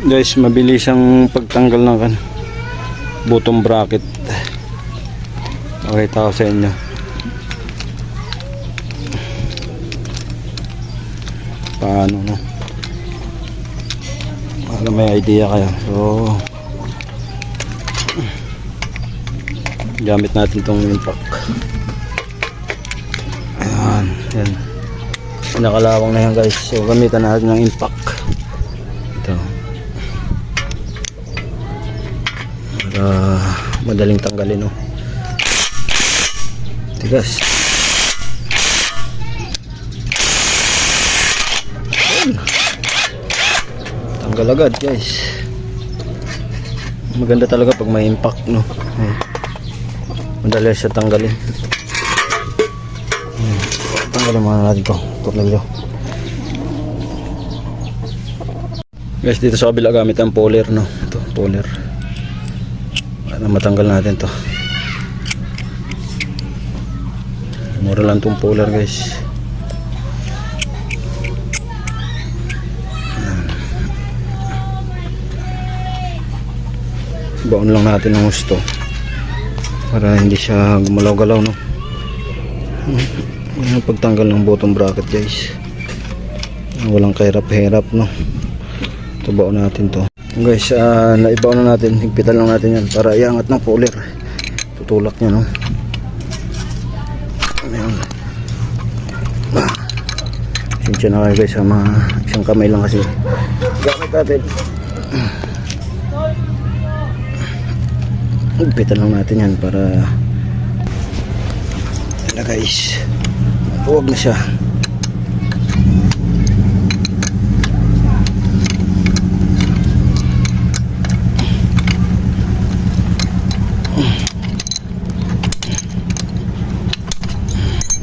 Guys, mabilis ang pagtanggal ng kan bottom bracket. Okay, tao sa inyo. Paano no? Para may idea kayo. So, gamit natin tong impact. Ayan, yan. Nakalawang na yan guys. So, gamitan natin ng impact. Para madaling tanggalin, no? Tigas. Tanggal agad, guys. Maganda talaga pag may impact, no? Ayan. Madali siya tanggalin. Ayan. Tanggalin muna natin to. Tornilyo. Guys, dito sa kabila gamit ang puller, no? Ito, puller. Para matanggal natin to. Mura lang tong puller, guys. Baon lang natin ng gusto. Para hindi siya gumalaw-galaw, no? Ayan ang pagtanggal ng bottom bracket, guys. Walang kahirap-hirap, no? Ito baon natin to. Guys, uh, naibaw na natin. Higpitan lang natin yan para iangat ng puller. Tutulak niya, no? Ayan. Ah. Sinsya na kayo guys, sa mga isang kamay lang kasi. Gamit natin. Higpitan lang natin yan para na guys. Huwag na siya.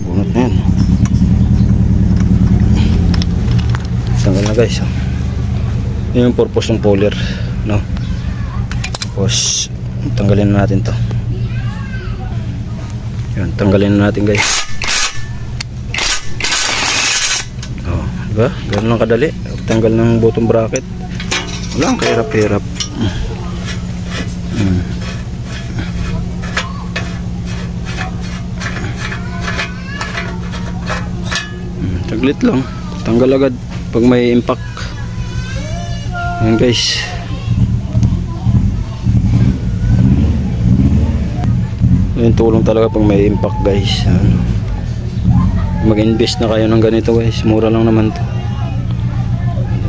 Bunot na yan. Tanggal na guys oh. yun yung purpose ng puller no? Tapos tanggalin na natin to. Yun tanggalin na natin guys. Oh diba ganun lang kadali. Tanggal ng bottom bracket. Wala ang kahirap-hirap mm. Hmm, Taglit lang. Tanggal agad pag may impact. Ayan guys. Yung tulong talaga pag may impact guys. Ano. Mag-invest na kayo ng ganito guys. Mura lang naman to.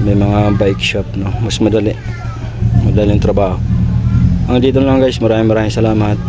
May mga bike shop no. Mas madali. Madaling trabaho. Hanggang dito lang guys. Maraming maraming salamat.